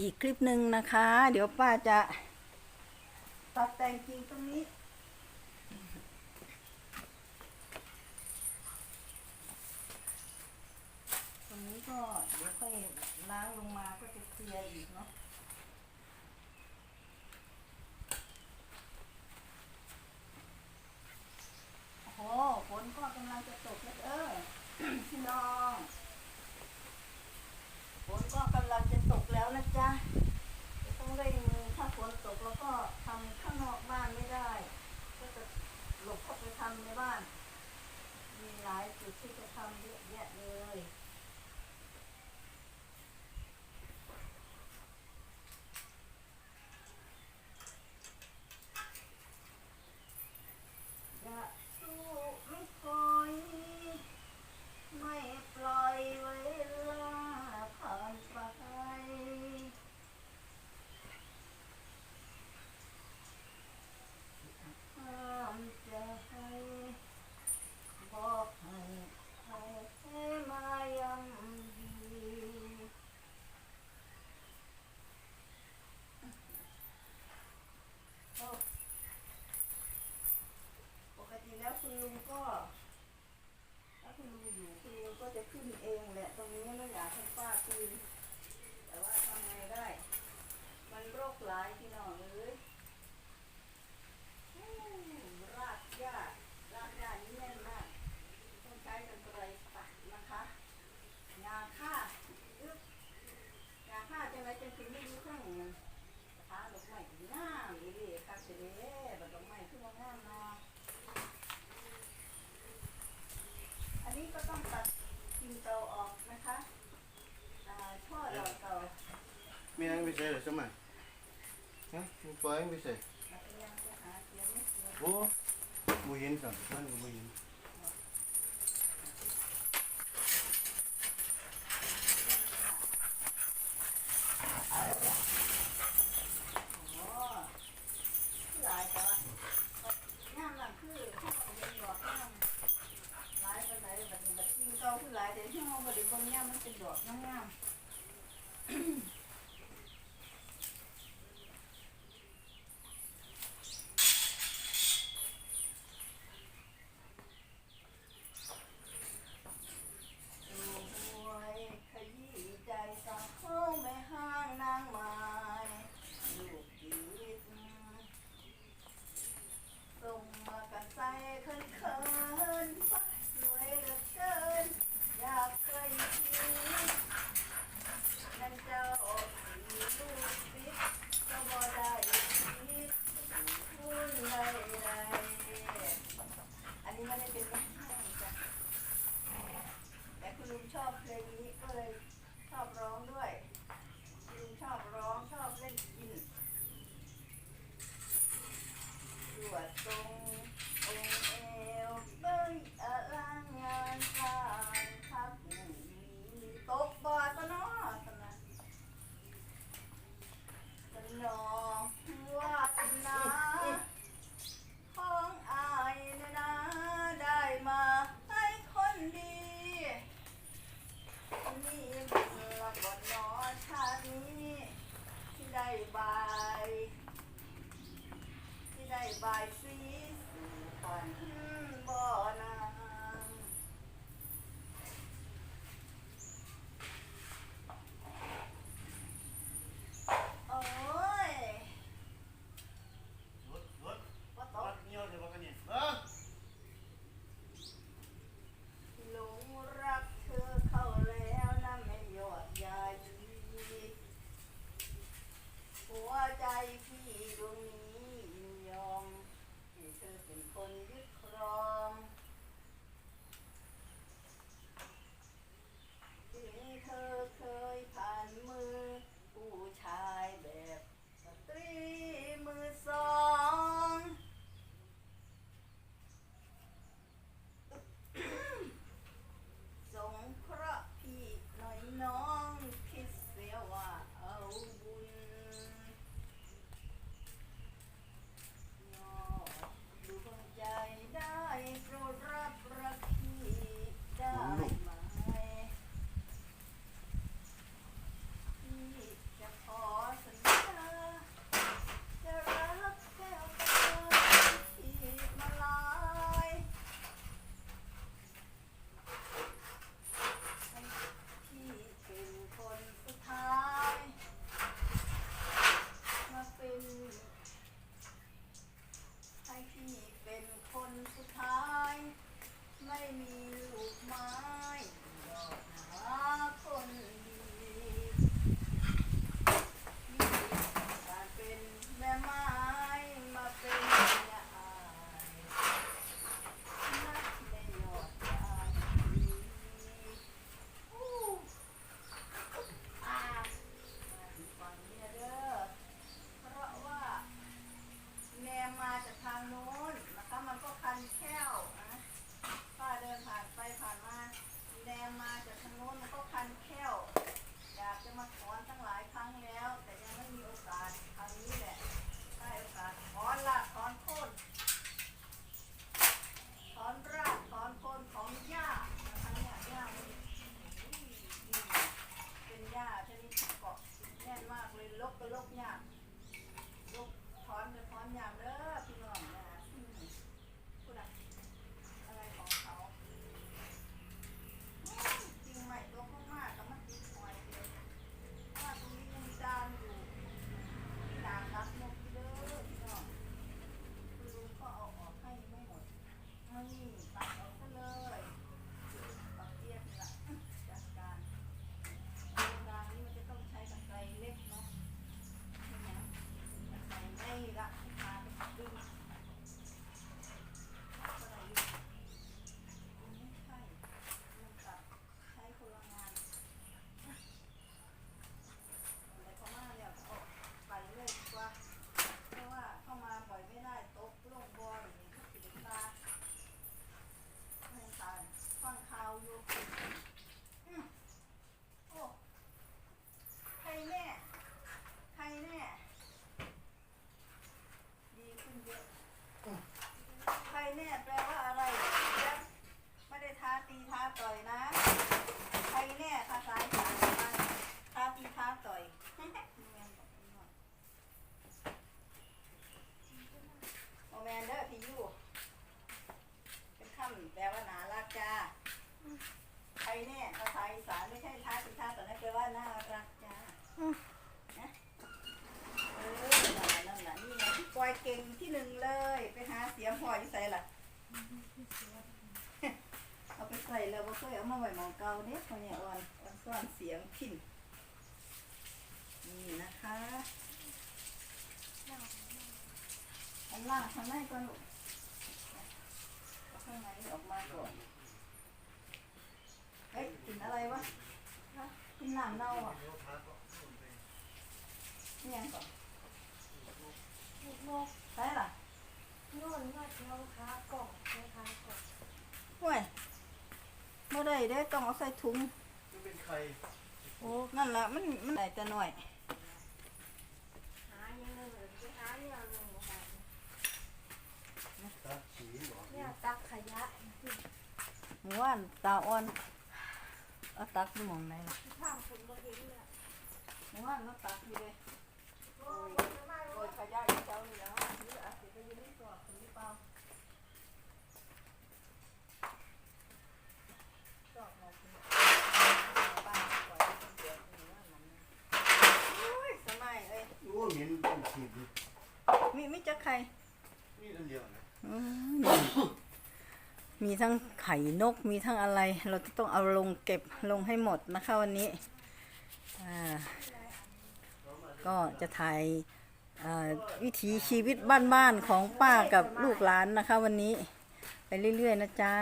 อีกคลิปหนึ่งนะคะ เดี๋ยวป้าจะตัดแต่งจริงตรงนี้ ตรงนี้ก็เดี๋ยวค่อยล้างลงมาก็จะเคลียร์อีกเนาะ thì phải phòng điện nhận rồi. อันนี้ก็ต้องตัดกิ่งเก่าออกนะคะอ่อเก่า มีอะไรพิเศษหรือสมัยฮะมีปลาอะไรพิเศษโอ้บุญเย็สั่งนั่นก็บุญย ดอกวาสนาของอายนะ ได้มาให้คนดีนี่บุญละบ่นอชาตินี้ที่ได้บได้บสีสุขวันบ่อนา จ้าใครแน่ภาษาอีสานไม่ใช่ท้าตีท้าแต่อยนแปลว่าน่ารักจ้านะเออนั่นน่ะนี่ไงปอยเก่งที่หนึ่งเลย ไปหาเสียงพ่ออยู่ใส่ล่ะเอาไปใส่แล้วบ่เคยเอามาไว้หมองเก่าเด้คนเนี่ยอ่อนอ่อนซ่อนเสียงพินนี่นะคะอันล่างข้างในก่อนลูกข้างในออกมาก่อน เฮ้ยกินอะไรวะฮะกินน้ำเน่าอะนี่ยังก่อนนกใช่ล่ะนวดนวดน้องค้ากล่องนะคะกล่องห่วยบ่ได้เด้ต้องเอาใส่ถุง มันเป็นใครโอ้ นั่นละมัน มันได้แต่น้อย หายังไงเหมือนไปหาเนี่ยลงมาตาสีหรอเนี่ยตักขยะหมู่บ้านตาอ่อน เอาตักไปหมองไหนล่ะข้างคุณบ่เห็นเนี่ยหมู่บ้านเราตักอยู่เลยโอ้ยมาโอยขยะอยู่เจ้านี่แล้วหรืออาจจะไปอยู่ในตัวคนหรือเปล่าชอบมาที่บ้านปล่อยให้คนเดียวอยู่ว่ามันนะโอ้ยสมัยเอ้ย โอ้เหม็นเป็นขีดเลย มีมีจักใคร นี่อันเดียวนะ อืม มีทั้งไข่นกมีทั้งอะไร เราจะต้องเอาลงเก็บลงให้หมดนะคะวันนี้ก็จะถ่ายวิถีชีวิตบ้านๆของป้ากับลูกหลานนะคะวันนี้ ไปเรื่อยๆนะจ๊ะ